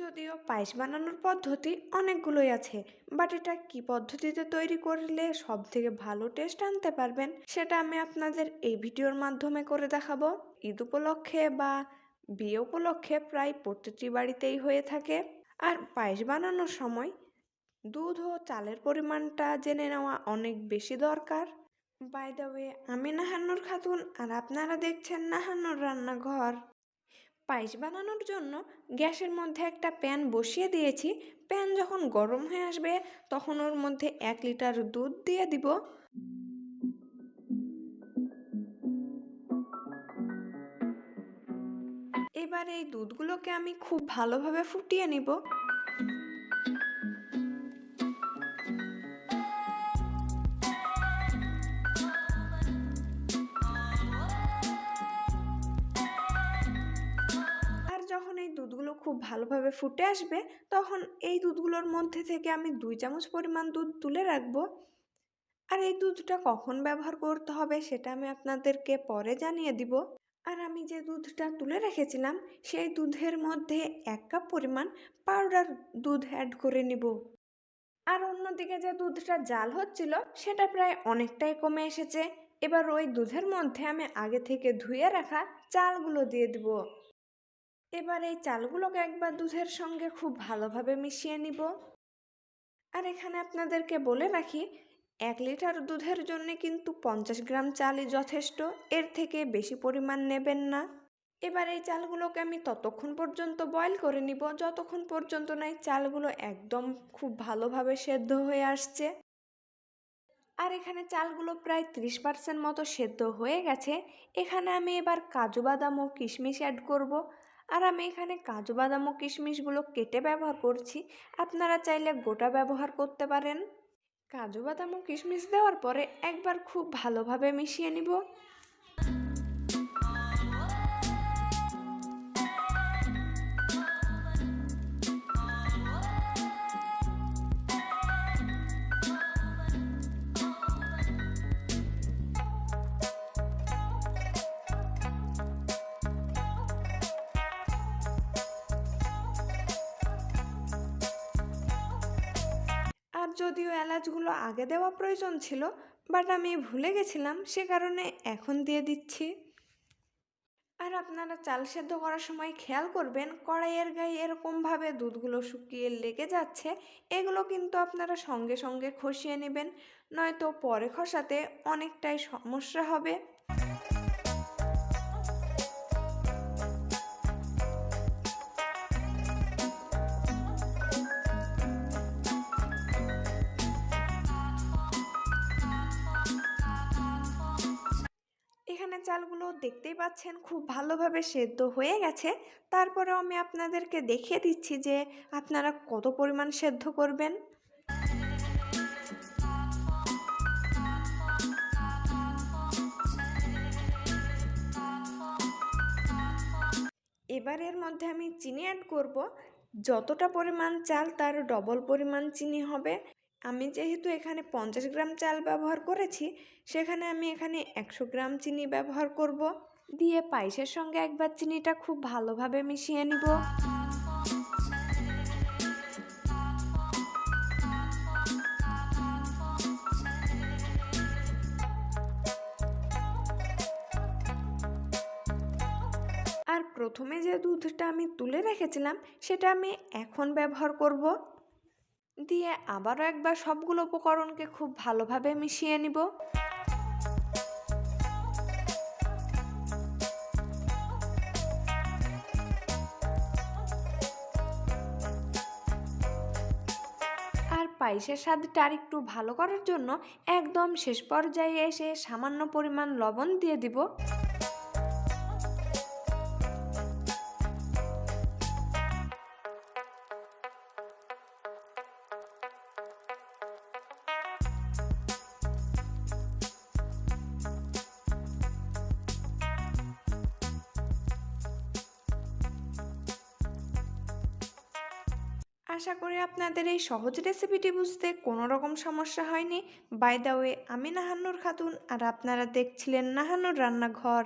যদিও পায়েস বানানোর পদ্ধতি অনেকগুলোই আছে বাট এটা কি পদ্ধতিতে তৈরি করলে সব থেকে ভালো টেস্ট আনতে পারবেন সেটা আমি আপনাদের এই ভিডিওর মাধ্যমে করে দেখাবো। ঈদ উপলক্ষে বা বিয়ে উপলক্ষে প্রায় প্রতিটি বাড়িতেই হয়ে থাকে। আর পায়েস বানানোর সময় দুধ ও চালের পরিমাণটা জেনে নেওয়া অনেক বেশি দরকার। বাই দ্য ওয়ে আমি নাহান্নুর খাতুন আর আপনারা দেখছেন নাহান্নুর রান্নাঘর। পায়েস বানানোর জন্য গ্যাসের মধ্যে একটা প্যান বসিয়ে দিয়েছি। প্যান যখন গরম হয়ে আসবে, তখন ওর মধ্যে এক লিটার দুধ দিয়ে দিব। এবার এই দুধগুলোকে আমি খুব ভালোভাবে ফুটিয়ে নিব। খুব ভালোভাবে ফুটে আসবে, তখন এই দুধগুলোর মধ্যে থেকে আমি দুই চামচ পরিমাণ দুধ তুলে রাখব। আর এই দুধটা কখন ব্যবহার করতে হবে সেটা আমি আপনাদেরকে পরে জানিয়ে দিব। আর আমি যে দুধটা তুলে রেখেছিলাম, সেই দুধের মধ্যে এক কাপ পরিমাণ পাউডার দুধ অ্যাড করে নিব। আর অন্যদিকে যে দুধটা জাল হচ্ছিল, সেটা প্রায় অনেকটাই কমে এসেছে। এবার ওই দুধের মধ্যে আমি আগে থেকে ধুয়ে রাখা চালগুলো দিয়ে দিব। এবার এই চালগুলোকে একবার দুধের সঙ্গে খুব ভালোভাবে মিশিয়ে নিব। আর এখানে আপনাদেরকে বলে রাখি, এক লিটার দুধের জন্য কিন্তু পঞ্চাশ গ্রাম চালই যথেষ্ট, এর থেকে বেশি পরিমাণ নেবেন না। এবার এই চালগুলোকে আমি ততক্ষণ পর্যন্ত বয়ল করে নিব, যতক্ষণ পর্যন্ত না এই চালগুলো একদম খুব ভালোভাবে সেদ্ধ হয়ে আসছে। আর এখানে চালগুলো প্রায় ত্রিশ পার্সেন্ট মতো সেদ্ধ হয়ে গেছে। এখানে আমি এবার কাজু বাদাম ও কিশমিশ অ্যাড করব। আর আমি এখানে কাজু, বাদাম ও কিশমিশগুলো কেটে ব্যবহার করছি। আপনারা চাইলে গোটা ব্যবহার করতে পারেন। কাজু, বাদাম ও কিশমিশ দেওয়ার পরে একবার খুব ভালোভাবে মিশিয়ে নিব। যদিও এলাচগুলো আগে দেওয়া প্রয়োজন ছিল বাট আমি ভুলে গেছিলাম, সে কারণে এখন দিয়ে দিচ্ছি। আর আপনারা চাল সেদ্ধ করার সময় খেয়াল করবেন, কড়াইয়ের গায়ে এরকমভাবে দুধগুলো শুকিয়ে লেগে যাচ্ছে, এগুলো কিন্তু আপনারা সঙ্গে সঙ্গে খসিয়ে নেবেন, নয়তো পরে খসাতে অনেকটাই সমস্যা হবে। দেখতেই পাচ্ছেন খুব ভালোভাবে সেদ্ধ হয়ে গেছে। তারপরেও আমি আপনাদেরকে দেখিয়ে দিচ্ছি যে আপনারা কত পরিমাণ সেদ্ধ করবেন। এবার এর মধ্যে আমি চিনি অ্যাড করব। যতটা পরিমাণ চাল তার ডবল পরিমাণ চিনি হবে। আমি যেহেতু এখানে পঞ্চাশ গ্রাম চাল ব্যবহার করেছি, সেখানে আমি এখানে একশো গ্রাম চিনি ব্যবহার করব। দিয়ে পায়েসের সঙ্গে একবার চিনিটা খুব ভালোভাবে মিশিয়ে নিব। আর প্রথমে যে দুধটা আমি তুলে রেখেছিলাম, সেটা আমি এখন ব্যবহার করব। দিয়ে আবারও একবার সবগুলো উপকরণকে খুব ভালোভাবে মিশিয়ে নিব। আর পায়েসের স্বাদটা আর একটু ভালো করার জন্য একদম শেষ পর্যায়ে এসে সামান্য পরিমাণ লবণ দিয়ে দিব। আশা করি আপনাদের এই সহজ রেসিপিটি বুঝতে কোনো রকম সমস্যা হয়নি। বাই দা ওয়ে আমি নাহান্নুর খাতুন আর আপনারা দেখছিলেন নাহান্নুর রান্নাঘর।